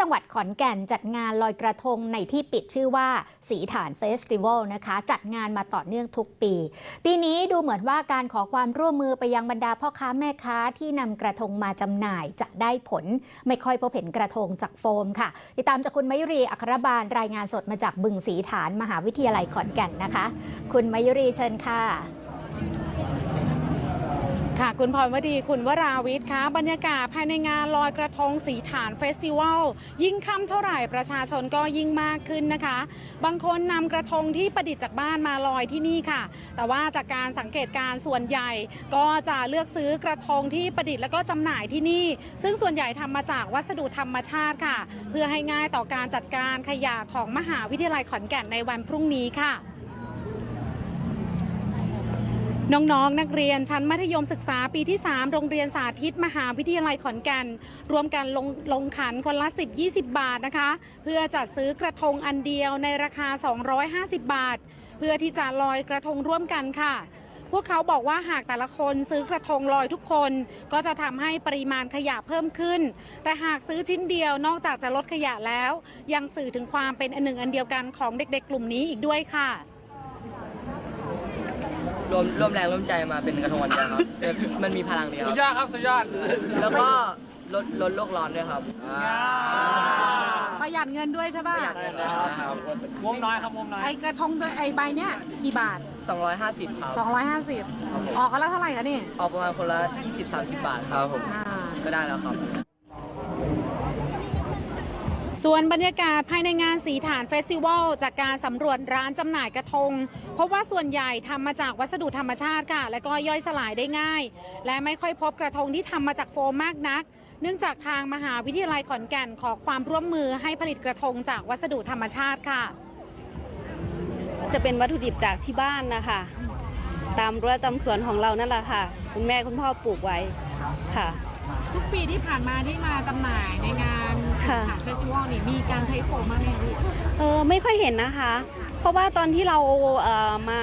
จังหวัดขอนแก่นจัดงานลอยกระทงในที่ปิดชื่อว่า สีฐานเฟสติวัลนะคะ จัดงานมาต่อเนื่องทุกปี ปีนี้ดูเหมือนว่าการขอความร่วมมือไปยังบรรดาพ่อค้าแม่ค้าที่นำกระทงมาจำหน่ายจะได้ผล ไม่ค่อยพบเห็นกระทงจากโฟมค่ะ ติดตามจากคุณมยุรีอัครบาลรายงานสดมาจากบึงสีฐานมหาวิทยาลัยขอนแก่นนะคะ คุณมยุรีเชิญค่ะ ค่ะ คุณพรวดีคุณวราวิทย์คะบรรยากาศภายในงานลอยกระทงสีฐานเฟสติวัล ยิ่งค่ำเท่าไหร่ประชาชนก็ยิ่งมากขึ้นนะคะ บางคนนำกระทงที่ประดิษฐ์จากบ้านมาลอยที่นี่ค่ะ แต่ว่าจากการสังเกตการส่วนใหญ่ ก็จะเลือกซื้อกระทงที่ประดิษฐ์แล้วก็จำหน่ายที่นี่ ซึ่งส่วนใหญ่ทำมาจากวัสดุธรรมชาติค่ะ เพื่อให้ง่ายต่อการจัดการขยะของมหาวิทยาลัยขอนแก่นในวันพรุ่งนี้ค่ะ น้องๆนักเรียนชั้นมัธยมศึกษาปีที่ 3 โรงเรียนสาธิตมหาวิทยาลัยขอนแก่นรวมกันลงลงขันคนละ 10 20 บาทนะคะ เพื่อจัดซื้อกระทงอันเดียวในราคา 250 บาท เพื่อที่จะลอยกระทงร่วมกันค่ะพวกเขาบอกว่าหากแต่ละคนซื้อกระทงลอยทุกคน ก็จะทำให้ปริมาณขยะเพิ่มขึ้น แต่หากซื้อชิ้นเดียวนอกจากจะลดขยะแล้ว ยังสื่อถึงความเป็นอันหนึ่งอันเดียวกันของเด็กๆ กลุ่มนี้อีกด้วยค่ะ รวมร่วมแรงร่วมใจมาเป็นกระทงวันเดียวครับเออมันมีพลังเดียวสุดยอดครับ สุดยอด แล้วก็ลดลดโลกร้อนด้วยครับประหยัดเงินด้วยใช่ป่ะประหยัดเงินครับวงน้อยครับวงน้อย ไอกระทงด้วยไอใบเนี้ยกี่บาท 250 ครับ 250 ออกกันแล้วเท่าไหร่คะนี่ออกประมาณคนละ 20-30 บาทครับผม อ่า ก็ได้แล้วครับ ส่วนบรรยากาศภายในงานสีฐานเฟสติวัลจากการสำรวจร้านจำหน่ายกระทงพบว่าส่วนใหญ่ทำมาจากวัสดุธรรมชาติค่ะ และก็ย่อยสลายได้ง่าย และไม่ค่อยพบกระทงที่ทำมาจากโฟมมากนัก เนื่องจากทางมหาวิทยาลัยขอนแก่นขอความร่วมมือให้ผลิตกระทงจากวัสดุธรรมชาติค่ะ จะเป็นวัตถุดิบจากที่บ้านนะคะ ตามรั้วตามสวนของเรานั่นแหละค่ะ คุณแม่คุณพ่อปลูกไว้ค่ะ ทุกปีที่ผ่านมาที่มาจำหน่ายในงาน ค่ะฐานเฟสติวัลนี่มีการใช้โฟมมากไหมคะลูกเออไม่ค่อยเห็นนะคะ เพราะว่าตอนที่เราเอ่อมา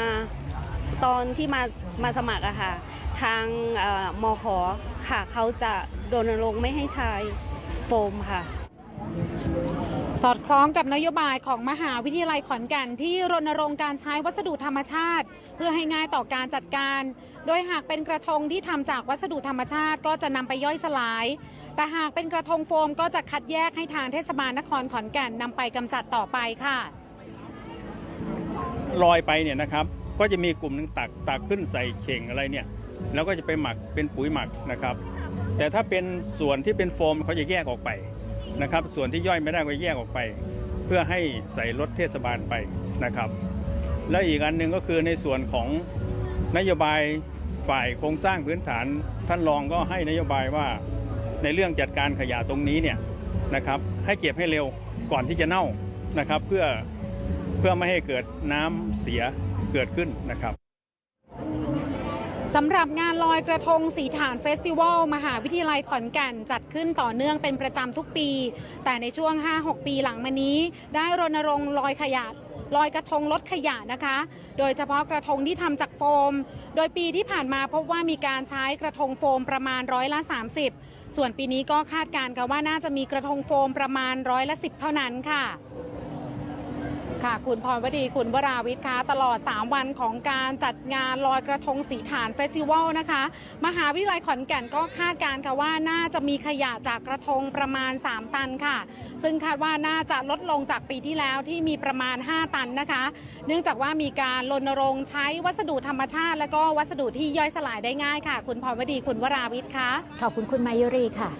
ตอนที่มามาสมัครอะค่ะ ทางเอ่อมขค่ะเขาจะรณรงค์ไม่ให้ใช้โฟมค่ะ สอดคล้องกับนโยบายของมหาวิทยาลัยขอนแก่นที่รณรงค์การใช้วัสดุธรรมชาติ เพื่อให้ง่ายต่อการจัดการ โดยหากเป็นกระทงที่ทำจากวัสดุธรรมชาติก็จะนำไปย่อยสลาย แต่หากเป็นกระทงโฟมก็จะคัดแยกให้ทางเทศบาลนครขอนแก่นนำไปกำจัดต่อไปค่ะลอยไปเนี่ยนะครับก็จะมีกลุ่มหนึงตักตักขึ้นใส่เข่งอะไรเนี่ยแล้วก็จะไปหมักเป็นปุ๋ยหมักนะครับ แต่ถ้าเป็นส่วนที่เป็นโฟมเขาจะแยกออกไป นะครับ ส่วนที่ย่อยไม่ได้ก็แยกออกไป เพื่อให้ใส่รถเทศบาลไปนะครับ แล้วอีกอันหนึ่งก็คือในส่วนของนโยบายฝ่ายโครงสร้างพื้นฐานท่านรองก็ให้นโยบายว่าในเรื่องจัดการขยะตรงนี้เนี่ยนะครับให้เก็บให้เร็วก่อนที่จะเน่านะครับ เพื่อเพื่อไม่ให้เกิดน้ำเสียเกิดขึ้นนะครับ สำหรับงานลอยกระทงสีฐานเฟสติวัลมหาวิทยาลัยขอนแก่นจัดขึ้นต่อเนื่องเป็นประจำทุกปี แต่ในช่วง 5-6 ปีหลังมานี้ ได้รณรงค์ลอยขยะลอยกระทงลดขยะนะคะ โดยเฉพาะกระทงที่ทำจากโฟม โดยปีที่ผ่านมาพบว่ามีการใช้กระทงโฟมประมาณร้อยละ 30 ส่วนปีนี้ก็คาดการณ์กันว่าน่าจะมีกระทงโฟมประมาณร้อยละ 10 เท่านั้นค่ะ ค่ะคุณพรวดีคุณวราวิทย์คะตลอด 3 วันของการจัดงานลอยกระทงสีฐานเฟสติวัลนะคะ มหาวิทยาลัยขอนแก่นก็คาดการณ์ค่ะว่าน่าจะมีขยะจากกระทงประมาณ 3 ตันค่ะ ซึ่งคาดว่าน่าจะลดลงจากปีที่แล้วที่มีประมาณ 5 ตันนะคะ เนื่องจากว่ามีการรณรงค์ใช้วัสดุธรรมชาติ และก็วัสดุที่ย่อยสลายได้ง่ายค่ะ คุณพรวดีคุณวราวิทย์คะขอบคุณคุณมายุรีค่ะ